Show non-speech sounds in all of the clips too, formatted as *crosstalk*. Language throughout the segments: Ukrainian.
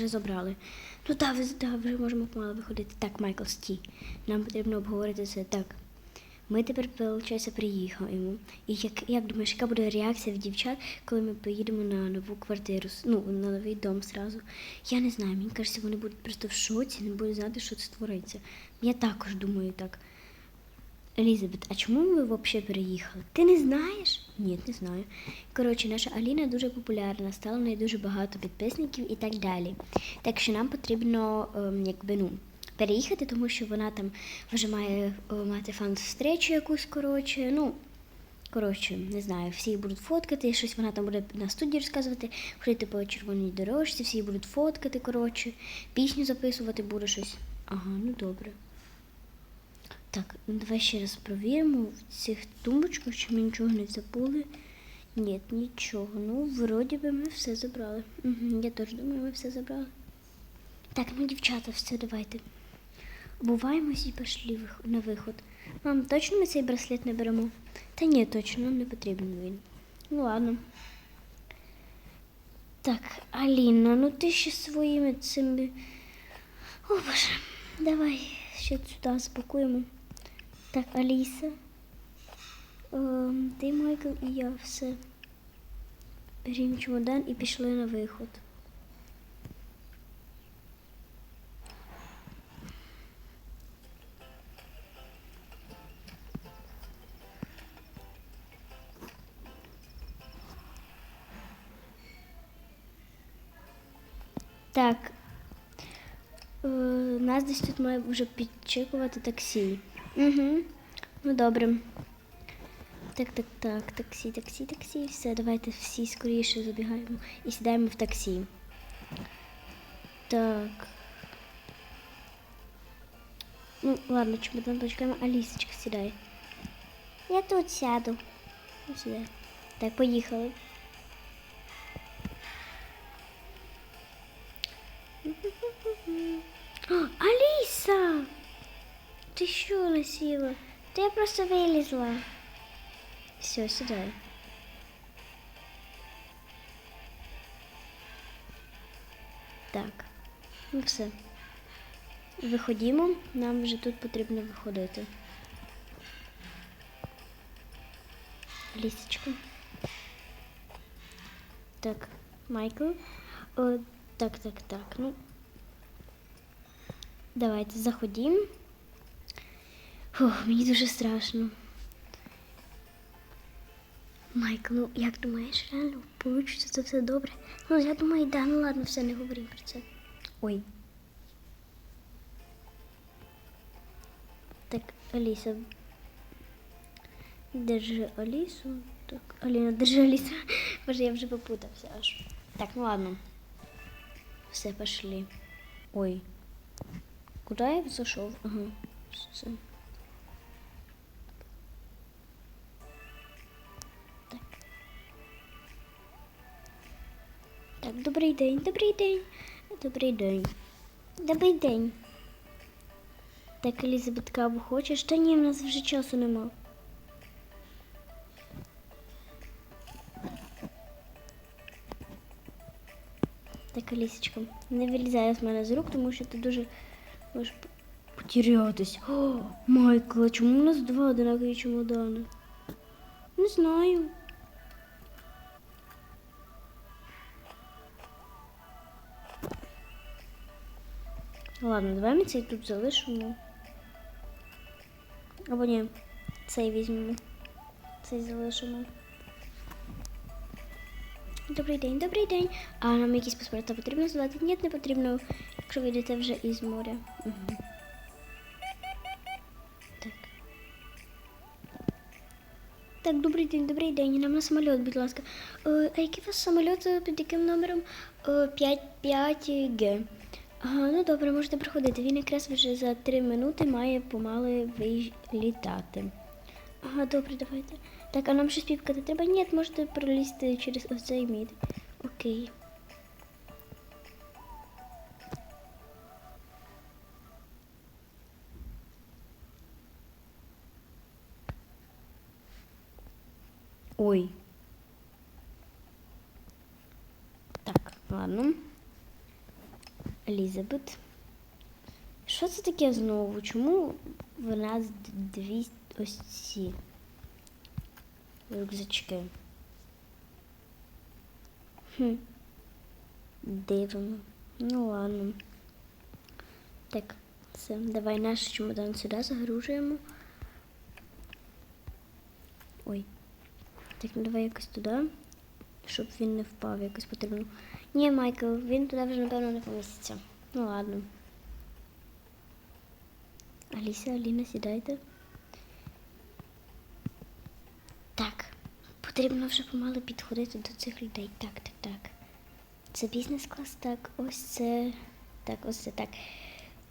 вже забрали. Ну так, да, вже можемо помало виходити. Так, Майкл, стій. Нам потрібно обговорити це так. Ми тепер, виходить, приїхаємо. І як, як думаєш, яка буде реакція від дівчат, коли ми поїдемо на нову квартиру, ну, на новий дом зразу? Я не знаю, мені кажеться, вони будуть просто в шоці, не будуть знати, що це твориться. Я також думаю так. Елізабет, а чому ви взагалі переїхали? Ти не знаєш? Ні, не знаю. Коротше, наша Аліна дуже популярна, стало в неї дуже багато підписників і так далі. Так що нам потрібно ем, якби, ну, переїхати, тому що вона там вже має е, мати фан-встречу якусь, коротше. Ну, коротше, не знаю, всі будуть фоткати, щось вона там буде на студії розказувати, ходити по червоній дорожці, всі будуть фоткати, коротше, пісню записувати буде щось. Ага, ну добре. Так, ну давай ще раз провіримо в цих тумбочках, чи ми нічого не забули. Ні, нічого. Ну, вроді би ми все забрали. Угу, я теж думаю, ми все забрали. Так, ну, дівчата, все, давайте. Буваємось і пішли на виход. Мам, точно ми цей браслет не беремо? Та ні, точно, не потрібен він. Ну ладно. Так, Аліна, ну ти ще своїми цими. О, Боже, давай ще сюди спакуємо. Так, Аліса. Ем, ти, Майкл і я все. Берімо чемодан і пішли на виход. Так. Е, нас десь тут має вже підчекувати таксі. Угу. Ну добре. Так, так, так, таксі, таксі, таксі. Все, давайте всі скоріше забігаємо і сідаємо в таксі. Так. Ну, ладно, чемодан почекаємо. Алісочка сідай. Я тут сяду. Ну, сідай. Так, поїхали. Аліса! Ти що насіла? Та я просто вилізла. Все, сідай. Так, ну все. Виходімо, нам вже тут потрібно виходити. Лісочка. Так, Майкл. О, так, так, так. Ну. Давайте заходімо. Фух, мені дуже страшно. Майкл, ну як думаєш, реально получиться це все добре? Ну, я думаю, да, ну ладно, все, не говоримо про це. Ой. Так, Аліса. Держи Алісу. Так, Аліна, держи Алісу. *laughs* Боже, я вже попутався аж. Так, ну ладно. Все, пошли. Ой. Куда я зашел? Ага. Все. Так, добрий день, добрий день. Добрий день. Добрий день. Так, Елізабет, каву хочеш? Та ні, в нас вже часу нема. Так, Алісочка, не вилізай з мене з рук, тому що ти дуже можеш потерятись. О, Майкл, а чому у нас два одинакові чемодани? Не знаю. Ладно, давай ми цей тут залишимо. Або ні, цей візьмемо. Цей залишимо. Добрий день, добрий день. А нам якісь паспорта потрібно здавати? Ні, не потрібно, якщо ви йдете вже із моря. Угу. Так. Так, добрий день, добрий день. Нам на самоліт, будь ласка. Е, а який у вас самоліт е, під яким номером? Е, 55Г. Ага, ну добре, можете приходити. Він якраз вже за 3 минути має помали вилітати. Ага, добре, давайте. Так, а нам щось піпкати треба? Ні, можете пролізти через ось цей мід. Окей. Ой. Так, ладно. Елізабет. Що це таке знову? Чому в нас дві ось ці рюкзачки? Хм. Дивно. Ну ладно. Так, все, давай наш чемодан сюди загружуємо. Ой. Так, ну давай якось туди, щоб він не впав, якось потрібно. Ні, Майкл, він туди вже, напевно, не поміститься. Ну ладно. Аліся, Аліна, сідайте. Так, потрібно вже помало підходити до цих людей. Так, так, так. Це бізнес-клас, так, ось це. Так, ось це так.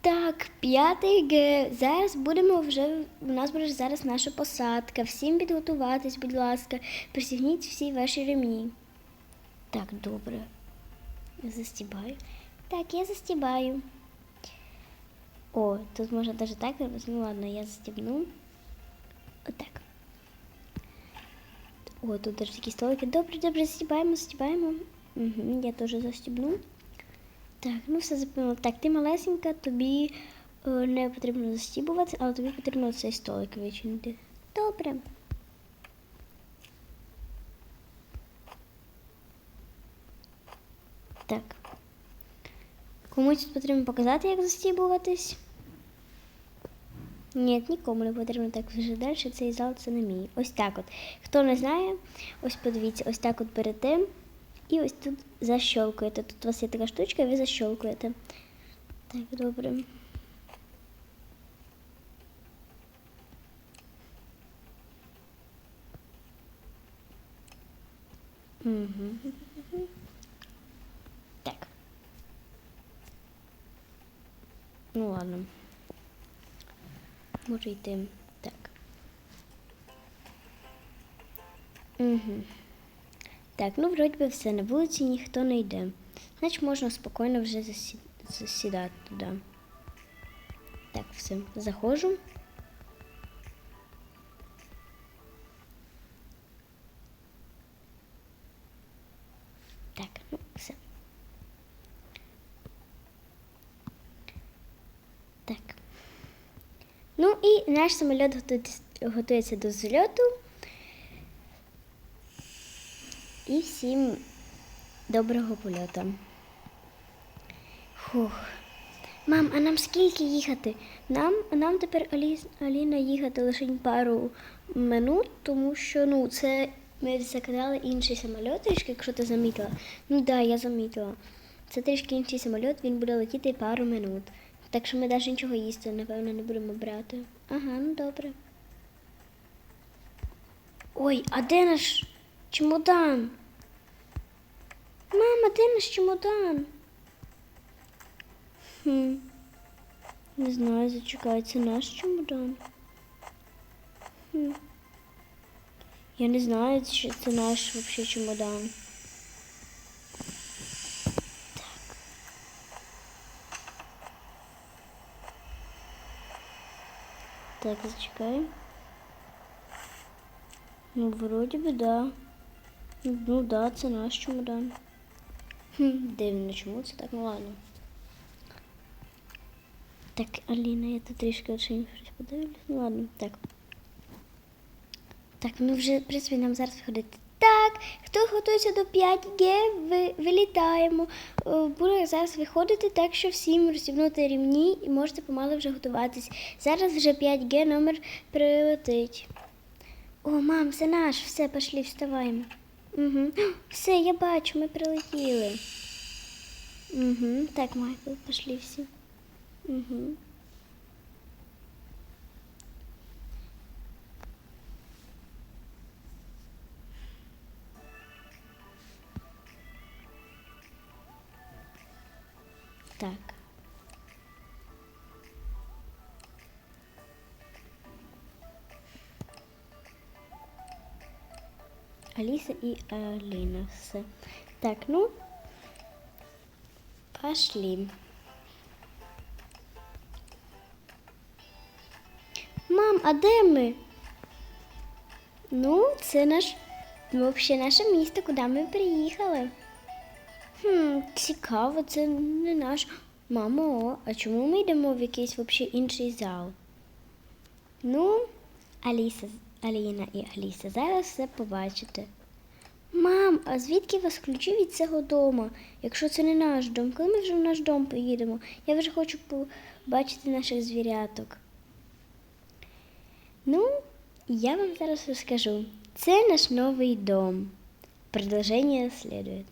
Так, п'ятий Г. Зараз будемо вже. У нас буде зараз наша посадка. Всім підготуватись, будь ласка. Присягніть всі ваші ремні. Так, добре. Застібаю. Так, я застібаю. О, тут можна навіть так робити. Ну ладно, я застібну. Отак. О, тут даже такі столики. Добре, добре, застібаємо, застібаємо. Угу, я теж застібну. Так, ну все запевнило. Так, ти малесенька, тобі е, не потрібно застібувати, але тобі потрібно цей столик вичинити. Добре. Так. Комусь тут потрібно показати, як застібуватись. Ні, нікому не потрібно так вже далі. Цей зал це не мій. Ось так от. Хто не знає, ось подивіться, ось так от берете і ось тут защолкуєте. Тут у вас є така штучка, ви защолкуєте. Так, добре. Угу. Так. Ну ладно. Може йти. Так. Угу. Так, ну вроді би все, на вулиці ніхто не йде. Значить можна спокійно вже засі... засідати туди. Так, все, заходжу. Ну і наш самоліт готується, до зльоту. І всім доброго польоту. Фух. Мам, а нам скільки їхати? Нам, нам тепер Алі, Аліна їхати лише пару минут, тому що ну, це ми заказали інший самоліт, трішки, якщо ти замітила. Ну так, да, я замітила. Це трішки інший самоліт, він буде летіти пару минут. Так що ми навіть нічого їсти, напевно, не будемо брати. Ага, ну добре. Ой, а де наш чемодан? Мама, де наш чемодан? Хм. Не знаю, зачекай, це наш чемодан. Хм. Я не знаю, чи це наш вообще чемодан. Так, зачекай. Ну, вроде бы да. Ну да, це наш чемодан. Хм, дивно, чому це так? Ну ладно. Так, Аліна, я тут трішки ще щось подивлюсь. Ну ладно, так. Так, ну вже, в принципі, нам зараз виходити. Так, хто готується до 5G, ви, вилітаємо. Е, Буде зараз виходити, так що всім розстібнути рівні і можете помало вже готуватись. Зараз вже 5G номер прилетить. О, мам, це наш, все, пошли, вставаємо. Угу. *gasps* Все, я бачу, ми прилетіли. Угу. Так, Майкл, пошли всі. Угу. Так. Алиса и Алина. Все. Так, ну, пошли. Мам, а де ми? Ну, це наш, взагалі наше місто, куди ми приїхали. Хм, цікаво, це не наш. Мамо, а чому ми йдемо в якийсь взагалі інший зал? Ну, Аліса, Аліна і Аліса, зараз все побачите. Мам, а звідки вас ключі від цього дому? Якщо це не наш дом, коли ми вже в наш дом поїдемо? Я вже хочу побачити наших звіряток. Ну, я вам зараз розкажу. Це наш новий дом. Продовження слідує.